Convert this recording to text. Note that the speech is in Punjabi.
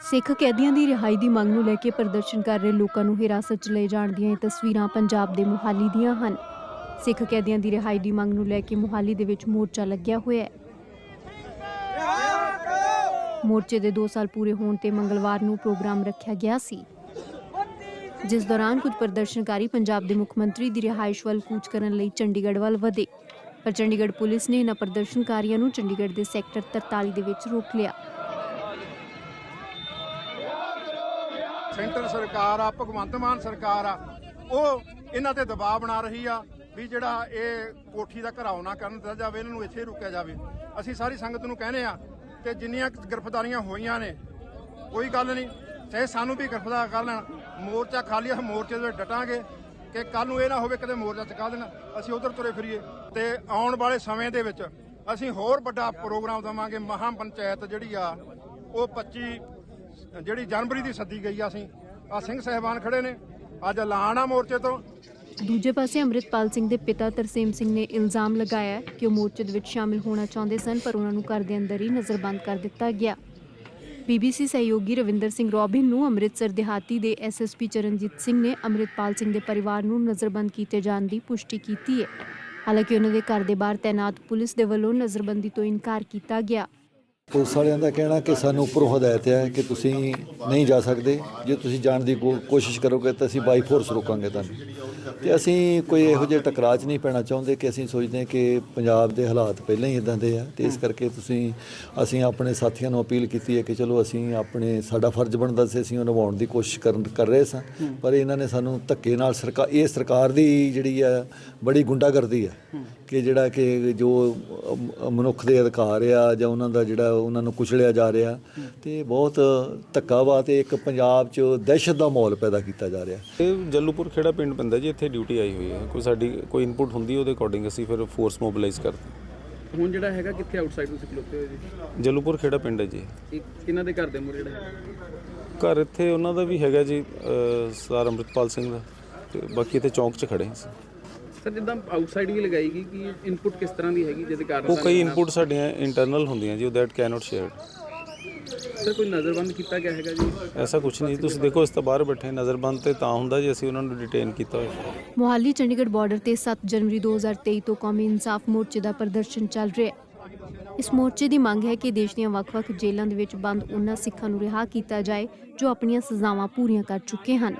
ਸਿੱਖ ਕੈਦੀਆਂ ਦੀ ਰਿਹਾਈ ਦੀ ਮੰਗ ਨੂੰ ਲੈ ਕੇ ਪ੍ਰਦਰਸ਼ਨ ਕਰ ਰਹੇ ਲੋਕਾਂ ਨੂੰ ਹਿਰਾਸਤ 'ਚ ਲਏ ਜਾਣ ਦੀਆਂ ਇਹ ਤਸਵੀਰਾਂ ਪੰਜਾਬ ਦੇ ਮੁਹਾਲੀ ਦੀਆਂ ਹਨ। ਸਿੱਖ ਕੈਦੀਆਂ ਦੀ ਰਿਹਾਈ ਦੀ ਮੰਗ ਨੂੰ ਲੈ ਕੇ ਮੁਹਾਲੀ ਦੇ ਵਿੱਚ ਮੋਰਚਾ ਲੱਗਿਆ ਹੋਇਆ ਹੈ। ਮੋਰਚੇ ਦੇ 2 ਸਾਲ ਪੂਰੇ ਹੋਣ ਤੇ ਮੰਗਲਵਾਰ ਨੂੰ ਪ੍ਰੋਗਰਾਮ ਰੱਖਿਆ ਗਿਆ ਸੀ। ਜਿਸ ਦੌਰਾਨ ਕੁਝ ਪ੍ਰਦਰਸ਼ਨਕਾਰੀ ਪੰਜਾਬ ਦੇ ਮੁੱਖ ਮੰਤਰੀ ਦੀ ਰਿਹਾਇਸ਼ ਵੱਲ ਕੂਚ ਕਰਨ ਲਈ ਚੰਡੀਗੜ੍ਹ ਵੱਲ ਵਧੇ। ਪਰ ਚੰਡੀਗੜ੍ਹ ਪੁਲਿਸ ਨੇ ਇਹਨਾਂ ਪ੍ਰਦਰਸ਼ਨਕਾਰੀਆਂ ਨੂੰ ਚੰਡੀਗੜ੍ਹ ਦੇ ਸੈਕਟਰ 43 ਦੇ ਵਿੱਚ ਰੋਕ ਲਿਆ। ਸੈਂਟਰ ਸਰਕਾਰ ਆ, ਭਗਵੰਤ ਮਾਨ ਸਰਕਾਰ ਆ, ਉਹ ਇਹਨਾਂ ਤੇ ਦਬਾਅ ਬਣਾ ਰਹੀ ਆ ਵੀ ਜਿਹੜਾ ਇਹ ਕੋਠੀ ਦਾ ਘਰਾਓ ਨਾ ਕਰਨ ਦਿੱਤਾ ਜਾਵੇ, ਇਹਨਾਂ ਨੂੰ ਇੱਥੇ ਰੁਕਿਆ ਜਾਵੇ। ਅਸੀਂ ਸਾਰੀ ਸੰਗਤ ਨੂੰ ਕਹਿੰਦੇ ਆ ਕਿ ਜਿੰਨੀਆਂ ਗ੍ਰਿਫਤਾਰੀਆਂ ਹੋਈਆਂ ਨੇ, ਕੋਈ ਗੱਲ ਨਹੀਂ, ਚਾਹੇ ਸਾਨੂੰ ਵੀ ਗ੍ਰਿਫਤਾਰ ਕਰ ਲੈਣ, ਮੋਰਚਾ ਖਾਲੀ ਆ, ਮੋਰਚੇ ਦੇ ਵਿੱਚ ਡਟਾਂਗੇ, ਕਿ ਕੱਲ ਨੂੰ ਇਹ ਨਾ ਹੋਵੇ ਕਦੇ ਮੋਰਚਾ ਚੁਕਾ ਦੇਣ, ਅਸੀਂ ਉਧਰ ਤੁਰੇ ਫਿਰੀਏ। ਤੇ ਆਉਣ ਵਾਲੇ ਸਮੇਂ ਦੇ ਵਿੱਚ ਅਸੀਂ ਹੋਰ ਵੱਡਾ ਪ੍ਰੋਗਰਾਮ ਦਵਾਂਗੇ ਮਹਾਂ ਪੰਚਾਇਤ ਜਿਹੜੀ ਆ, ਉਹ 25 ਜਿਹੜੀ ਜਨਵਰੀ ਦੀ ਸੱਦੀ ਗਈ ਆ ਅਸੀਂ ਆ ਸਿੰਘ ਸਹਿਬਾਨ ਖੜੇ ਨੇ। ਅੱਜ ਐਲਾਨ ਆ ਮੋਰਚੇ ਤੋਂ। ਦੂਜੇ ਪਾਸੇ ਅੰਮ੍ਰਿਤਪਾਲ ਸਿੰਘ ਦੇ ਪਿਤਾ ਤਰਸੇਮ ਸਿੰਘ ਨੇ ਇਲਜ਼ਾਮ ਲਗਾਇਆ ਕਿ ਉਹ ਮੋਰਚੇ ਦੇ ਵਿੱਚ ਸ਼ਾਮਿਲ ਹੋਣਾ ਚਾਹੁੰਦੇ ਸਨ, ਪਰ ਉਹਨਾਂ ਨੂੰ ਘਰ ਦੇ ਅੰਦਰ ਹੀ ਨਜ਼ਰਬੰਦ ਕਰ ਦਿੱਤਾ ਗਿਆ। ਬੀਬੀਸੀ ਸਹਿਯੋਗੀ ਰਵਿੰਦਰ ਸਿੰਘ ਰੋਬਿਨ ਨੂੰ ਅੰਮ੍ਰਿਤਸਰ ਦਿਹਾਤੀ ਦੇ ਐਸਐਸਪੀ ਚਰਨਜੀਤ ਸਿੰਘ ਨੇ ਅੰਮ੍ਰਿਤਪਾਲ ਸਿੰਘ ਦੇ ਪਰਿਵਾਰ ਨੂੰ ਨਜ਼ਰਬੰਦ ਕੀਤੇ ਜਾਣ ਦੀ ਪੁਸ਼ਟੀ ਕੀਤੀ ਹੈ। ਹਾਲਾਂਕਿ ਉਹਨਾਂ ਦੇ ਘਰ ਦੇ ਬਾਹਰ ਤਾਇਨਾਤ ਪੁਲਿਸ ਦੇ ਵੱਲੋਂ ਨਜ਼ਰਬੰਦੀ ਤੋਂ ਇਨਕਾਰ ਕੀਤਾ ਗਿਆ। ਪੁਲਿਸ ਵਾਲਿਆਂ ਦਾ ਕਹਿਣਾ ਕਿ ਸਾਨੂੰ ਉੱਪਰੋਂ ਹਦਾਇਤ ਹੈ ਕਿ ਤੁਸੀਂ ਨਹੀਂ ਜਾ ਸਕਦੇ। ਜੇ ਤੁਸੀਂ ਜਾਣ ਦੀ ਕੋ- ਕੋਸ਼ਿਸ਼ ਕਰੋਗੇ ਤਾਂ ਅਸੀਂ ਬਾਈ ਫੋਰਸ ਰੋਕਾਂਗੇ ਤੁਹਾਨੂੰ। ਤੇ ਅਸੀਂ ਕੋਈ ਇਹੋ ਜਿਹੇ ਟਕਰਾਅ 'ਚ ਨਹੀਂ ਪੈਣਾ ਚਾਹੁੰਦੇ ਕਿ ਅਸੀਂ ਸੋਚਦੇ ਹਾਂ ਕਿ ਪੰਜਾਬ ਦੇ ਹਾਲਾਤ ਪਹਿਲਾਂ ਹੀ ਇਦਾਂ ਦੇ ਆ ਤੇ ਇਸ ਕਰਕੇ ਤੁਸੀਂ, ਅਸੀਂ ਆਪਣੇ ਸਾਥੀਆਂ ਨੂੰ ਅਪੀਲ ਕੀਤੀ ਹੈ ਕਿ ਚਲੋ ਅਸੀਂ ਆਪਣੇ, ਸਾਡਾ ਫਰਜ਼ ਬਣਦਾ ਸੀ ਅਸੀਂ ਉਹ ਨਿਭਾਉਣ ਦੀ ਕੋਸ਼ਿਸ਼ ਕਰਨ, ਕਰ ਰਹੇ ਸਾਂ। ਪਰ ਇਹਨਾਂ ਨੇ ਸਾਨੂੰ ਧੱਕੇ ਨਾਲ ਸਰਕਾਰ ਇਹ ਸਰਕਾਰ ਦੀ ਜਿਹੜੀ ਆ ਬੜੀ ਗੁੰਡਾਗਰਦੀ ਆ ਕਿ ਜਿਹੜਾ ਕਿ ਜੋ ਮਨੁੱਖ ਦੇ ਅਧਿਕਾਰ ਆ ਜਾਂ ਉਹਨਾਂ ਦਾ ਜਿਹੜਾ ਉਹਨਾਂ ਨੂੰ ਕੁਚਲਿਆ ਜਾ ਰਿਹਾ ਤੇ ਬਹੁਤ ਧੱਕਾ ਵਾ ਤੇ ਇੱਕ ਪੰਜਾਬ 'ਚ ਦਹਿਸ਼ਤ ਦਾ ਮਾਹੌਲ ਪੈਦਾ ਕੀਤਾ ਜਾ ਰਿਹਾ। ਇਹ ਜੱਲੂਪੁਰ ਖੇੜਾ ਪਿੰਡ ਪੈਂਦਾ ਜੀ ਇੱਥੇ ਡਿਊਟੀ ਆਈ ਹੋਈ ਹੈ। ਕੋਈ ਸਾਡੀ ਕੋਈ ਇਨਪੁਟ ਹੁੰਦੀ ਉਹਦੇ ਅਕੋਰਡਿੰਗ ਅਸੀਂ ਫਿਰ ਫੋਰਸ ਮੋਬਿਲਾਈਜ਼ ਕਰਦੇ ਹੁਣ ਜਿਹੜਾ ਹੈਗਾ ਕਿੱਥੇ ਆਊਟਸਾਈਡ ਤੁਸੀਂ ਖਲੋਤੇ ਹੋਏ ਜੀ? ਜੱਲੂਪੁਰ ਖੇੜਾ ਪਿੰਡ ਹੈ ਜੀ। ਇਹ ਕਿਹਨਾਂ ਦੇ ਘਰ ਦੇ ਮੂਹਰੇ ਜਿਹੜਾ ਘਰ ਇੱਥੇ ਉਹਨਾਂ ਦਾ ਵੀ ਹੈਗਾ ਜੀ ਸਰ ਅੰਮ੍ਰਿਤਪਾਲ ਸਿੰਘ ਦਾ ਤੇ ਬਾਕੀ ਇੱਥੇ ਚੌਂਕ 'ਚ ਖੜੇ ਹਾਂ। ਸਰ ਜਿੱਦਾਂ ਆਊਟਸਾਈਡ ਹੀ ਲਗਾਈ ਗਈ ਕਿ ਇਨਪੁਟ ਕਿਸ ਤਰ੍ਹਾਂ ਦੀ ਹੈਗੀ ਜਿਹਦੇ ਕਾਰਨ ਉਹ ਕਈ ਇਨਪੁਟ ਸਾਡੀਆਂ ਇੰਟਰਨਲ ਹੁੰਦੀਆਂ ਜੀ ਉਹ ਦੈਟ ਕੈਨੋਟ ਸ਼ੇਅਰਡ ਸਰ ਕੋਈ ਨਜ਼ਰਬੰਦ ਕੀਤਾ ਗਿਆ ਹੈਗਾ ਜੀ? ਐਸਾ ਕੁਝ ਨਹੀਂ ਤੁਸੀਂ ਦੇਖੋ ਇਸ ਤੋਂ ਬਾਹਰ ਬੈਠੇ ਨਜ਼ਰਬੰਦ ਤੇ ਤਾਂ ਹੁੰਦਾ ਜੇ ਅਸੀਂ ਉਹਨਾਂ ਨੂੰ ਡਿਟੇਨ ਕੀਤਾ ਹੋਇਆ। ਮੁਹਾਲੀ ਚੰਡੀਗੜ੍ਹ ਬਾਰਡਰ ਤੇ 7 ਜਨਵਰੀ 2023 ਤੋਂ ਕੌਮੀ ਇਨਸਾਫ ਮੋਰਚੇ ਦਾ ਪ੍ਰਦਰਸ਼ਨ ਚੱਲ ਰਿਹਾ ਹੈ। ਇਸ ਮੋਰਚੇ ਦੀ ਮੰਗ ਹੈ ਕਿ ਦੇਸ਼ ਦੀਆਂ ਵੱਖ-ਵੱਖ ਜੇਲ੍ਹਾਂ ਦੇ ਵਿੱਚ ਬੰਦ ਉਹਨਾਂ ਸਿੱਖਾਂ ਨੂੰ ਰਿਹਾ ਕੀਤਾ ਜਾਏ ਜੋ ਆਪਣੀਆਂ ਸਜ਼ਾਵਾਂ ਪੂਰੀਆਂ ਕਰ ਚੁੱਕੇ ਹਨ।